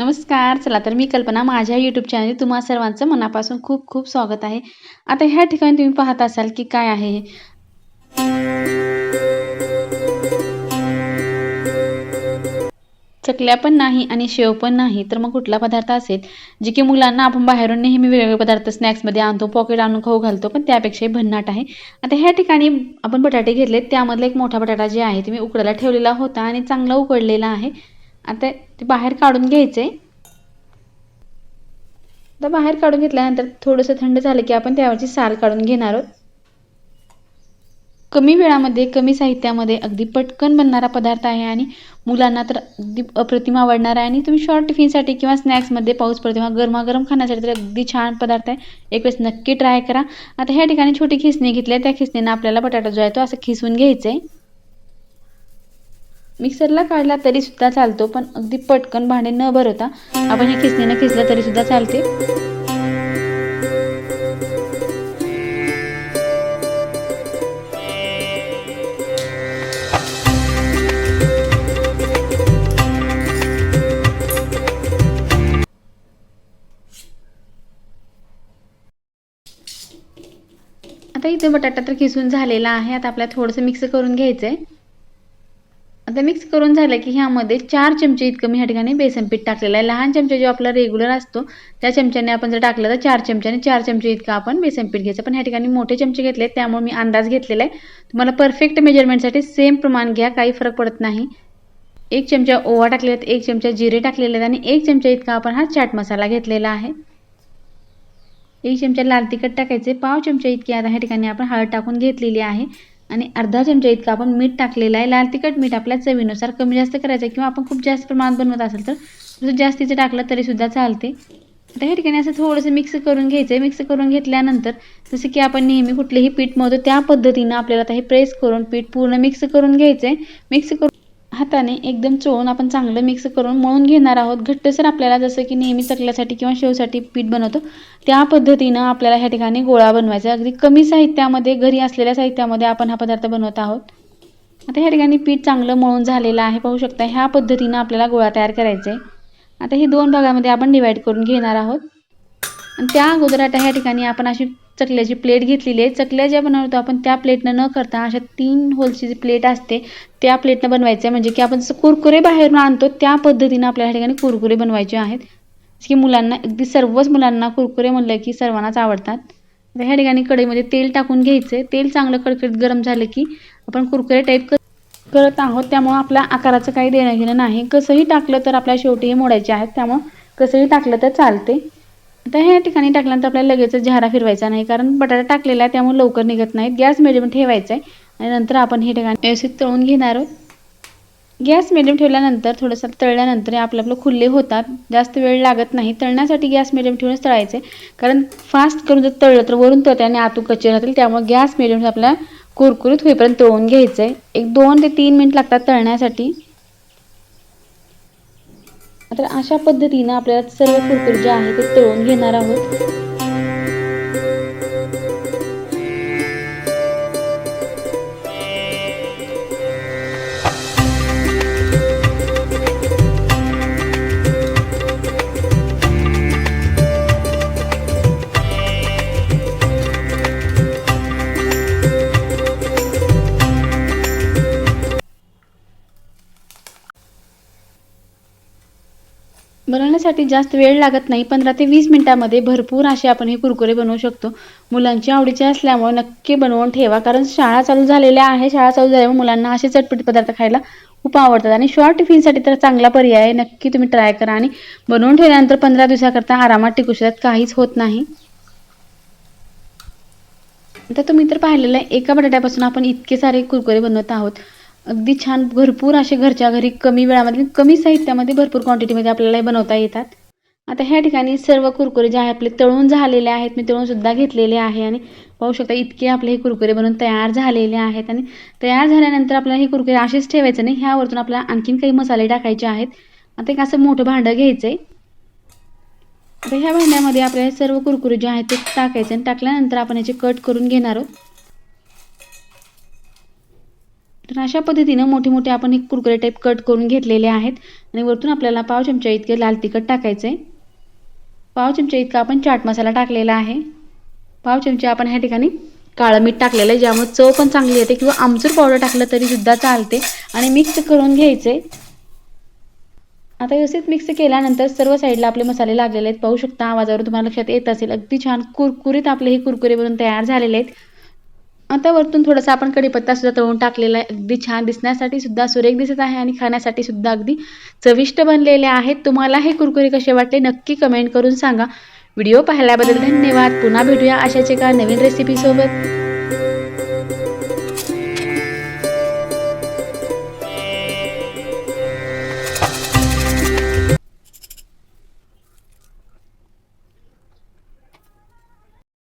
नमस्कार चला तर मी कल्पना माझ्या यूट्यूब चॅनल तुम्हा सर्वांचं मनापासून खूप खूप स्वागत आहे. आता ह्या ठिकाणी तुम्ही पाहत असाल की काय आहे चकल्या पण नाही आणि शेव पण नाही तर मग कुठला पदार्थ असेल? जे की मुलांना आपण बाहेरून नेहमी वेगवेगळे पदार्थ स्नॅक्समध्ये आणतो पॉकेट आणून खाऊ घालतो पण त्यापेक्षाही भन्नाट आहे. आता ह्या ठिकाणी आपण बटाटे घेतले त्यामधला एक मोठा बटाटा जे आहे ते मी उकडायला ठेवलेला होता आणि चांगला उकडलेला आहे. आता ते बाहेर काढून घ्यायचे आता बाहेर काढून घेतल्यानंतर थोडंसं थंड झालं की आपण त्यावरची साल काढून घेणार आहोत. कमी वेळामध्ये कमी साहित्यामध्ये अगदी पटकन बनणारा पदार्थ आहे आणि मुलांना तर अगदी अप्रतिम आवडणार आहे. आणि तुम्ही शॉर्ट टिफिनसाठी किंवा स्नॅक्समध्ये पाऊस पडतो किंवा गरमागरम खाण्यासाठी तर अगदी छान पदार्थ आहे. एक वेळेस नक्की ट्राय करा. आता ह्या ठिकाणी छोटी खिसणी घेतली आहे. त्या खिसणीनं आपल्याला बटाटा जो आहे तो असं खिसून घ्यायचं आहे मिक्सरला काढला तरी सुद्धा चालतो पण अगदी पटकन भांडे न भरवता आपण हे खिसणीनं खिसलं तरी सुद्धा चालते. आता इथे बटाटा तर किसून झालेला आहे. आता आपल्याला थोडंसं मिक्स करून घ्यायचं आहे आता मिक्स करून झालं की ह्यामध्ये चार चमचे इतकं मी ह्या ठिकाणी बेसन पीठ टाकलेलं आहे. लहान चमचा जो आपला रेग्युलर असतो त्या चमच्याने आपण जर टाकलं तर चार चमच्याने चार चमचे इतकं आपण बेसन पीठ घ्यायचं. पण ह्या ठिकाणी मोठे चमचे घेतले त्यामुळे मी अंदाज घेतलेला आहे. तुम्हाला परफेक्ट मेजरमेंटसाठी सेम प्रमाण घ्या काही फरक पडत नाही. एक चमचा ओवा टाकलेला आहेत एक चमचा जिरे टाकलेले आहेत आणि एक चमचा इतका आपण हा चाट मसाला घेतलेला आहे. एक चमचा लाल तिखट टाकायचे पाव चमचा इतकी आता ह्या ठिकाणी आपण हळद टाकून घेतलेली आहे. आणि अर्धा चमचा इतका आपण मीठ टाकलेलं आहे. लाल तिखट मीठ आपल्या चवीनुसार कमी जास्त करायचं आहे. किंवा आपण खूप जास्त प्रमाणात बनवत असेल तर थोडं जास्तीचं टाकलं तरीसुद्धा चालते. आता ह्या ठिकाणी असं थोडंसं मिक्स करून घ्यायचं आहे मिक्स करून घेतल्यानंतर जसं की आपण नेहमी कुठलेही पीठ मळतो त्या पद्धतीनं आपल्याला आता हे प्रेस करून पीठ पूर्ण मिक्स करून घ्यायचं आहे मिक्स करून हाताने एकदम चोळून आपण चांगलं मिक्स करून मळून घेणार आहोत. घट्टसर आपल्याला जसं की नेहमी चकल्यासाठी किंवा शेवसाठी पीठ बनवतो त्या पद्धतीनं आपल्याला ह्या ठिकाणी गोळा बनवायचा अगदी कमी साहित्यामध्ये घरी असलेल्या साहित्यामध्ये आपण हा पदार्थ बनवत आहोत. आता ह्या ठिकाणी पीठ चांगलं मळून झालेलं आहे. पाहू शकता ह्या पद्धतीनं आपल्याला गोळा तयार करायचा आहे आता हे दोन भागामध्ये आपण डिवाईड करून घेणार आहोत. आणि त्या अगोदर आता ह्या ठिकाणी आपण अशी चकल्याची प्लेट घेतलेली आहे. चकल्या ज्या बनवतो आपण त्या प्लेटनं न करता अशा तीन होलची जी प्लेट असते त्या प्लेटनं बनवायचं आहे. म्हणजे की आपण जसं कुरकुरे बाहेरून आणतो त्या पद्धतीनं आपल्या ठिकाणी कुरकुरे बनवायचे आहेत. की मुलांना अगदी सर्वच मुलांना कुरकुरे म्हणलं की सर्वांनाच आवडतात. तर ह्या ठिकाणी कढईमध्ये तेल टाकून घ्यायचं तेल चांगलं कडकडीत गरम झालं की आपण कुरकुरे टाईप करत आहोत. त्यामुळं आपल्या आकाराचं काही देणं घेणं नाही. कसंही टाकलं तर आपल्या शेवटी हे मोडायचे आहेत. त्यामुळं कसंही टाकलं तर चालते. आता ह्या ठिकाणी टाकल्यानंतर आपल्याला लगेच झारा फिरवायचा नाही कारण बटाटा टाकलेला आहे त्यामुळे लवकर निघत नाही गॅस मिडियम ठेवायचा आहे आणि नंतर आपण हे ठिकाणी व्यवस्थित तळून घेणार आहोत. गॅस मिडियम ठेवल्यानंतर थोडंसं तळल्यानंतर आपलं आपलं खुल्ले होतात. जास्त वेळ लागत नाही. तळण्यासाठी गॅस मिडियम ठेवूनच आहे. कारण फास्ट करून जर तळलं तर वरून तळते आणि आतू कच्चे राहतील त्यामुळे गॅस मिडियम आपल्याला कुरकुरीत होईपर्यंत तळून घ्यायचं आहे. एक दोन ते तीन मिनिट लागतात तळण्यासाठी. तर अशा पद्धतीनं आपल्याला सर्व कुरकुर जे आहे ते तळून घेणार आहोत. बनवण्यासाठी जास्त वेळ लागत नाही. पंधरा ते वीस मिनिटामध्ये भरपूर असे आपण हे कुरकुरे बनवू शकतो. मुलांच्या आवडीचे असल्यामुळे नक्की बनवून ठेवा. कारण शाळा चालू झालेल्या आहे. शाळा चालू झाल्यामुळे मुलांना असे चटपटीत पदार्थ खायला खूप आवडतात. आणि शॉर्ट टिफिनसाठी तर चांगला पर्याय आहे. नक्की तुम्ही ट्राय करा. आणि बनवून ठेवल्यानंतर पंधरा दिवसाकरता आरामात टिकू शकतात काहीच होत नाही. आता तुम्ही तर पाहिलेलं आहे. एका बटाट्यापासून आपण इतके सारे कुरकुरे बनवत आहोत. अगदी छान भरपूर असे घरच्या घरी कमी वेळामध्ये कमी साहित्यामध्ये भरपूर क्वांटिटीमध्ये आपल्याला हे बनवता येतात. आता ह्या ठिकाणी सर्व कुरकुरे जे आहे आपले तळून झालेले आहेत मी तळून सुद्धा घेतलेले आहे आणि पाहू शकता इतके आपले हे कुरकुरे बनवून तयार झालेले आहेत आणि तयार झाल्यानंतर आपल्याला हे कुरकुरे असेच ठेवायचे नाही ह्यावरतून आपल्याला आणखीन काही मसाले टाकायचे आहेत. आता एक असं मोठं भांडं घ्यायचं आहे आता ह्या भांड्यामध्ये आपल्याला सर्व कुरकुरे जे आहेत ते टाकायचे आणि टाकल्यानंतर आपण याचे कट करून घेणार आहोत. तर अशा पद्धतीनं मोठे मोठे आपण एक कुरकुरे टाईप कट करून घेतलेले आहेत. आणि वरतून आपल्याला पाव चमचा इतके लाल तिखट टाकायचं आहे पाव चमचा इतका आपण चाट मसाला टाकलेला आहे. पाव चमचा आपण ह्या ठिकाणी काळं मीठ टाकलेलं आहे ज्यामुळे चव पण चांगली येते किंवा आमचूर पावडर टाकलं तरी सुद्धा चालते. आणि मिक्स करून घ्यायचे आता व्यवस्थित मिक्स केल्यानंतर सर्व साईडला आपले मसाले लागलेले आहेत. पाहू शकता आवाजावर तुम्हाला लक्षात येत असेल. अगदी छान कुरकुरीत आपले हे कुरकुरे बनून तयार झालेले आहेत. आता वरतून थोडासा आपण कढीपत्ता सुद्धा तळून टाकलेला आहे. अगदी छान दिसण्यासाठी सुद्धा सुरेख दिसत आहे आणि खाण्यासाठी सुद्धा अगदी चविष्ट बनलेले आहेत. तुम्हाला हे कुरकुरे कसे वाटले नक्की कमेंट करून सांगा. व्हिडिओ पाहिल्याबद्दल धन्यवाद. पुन्हा भेटूया अशाच एका नवीन रेसिपीसोबत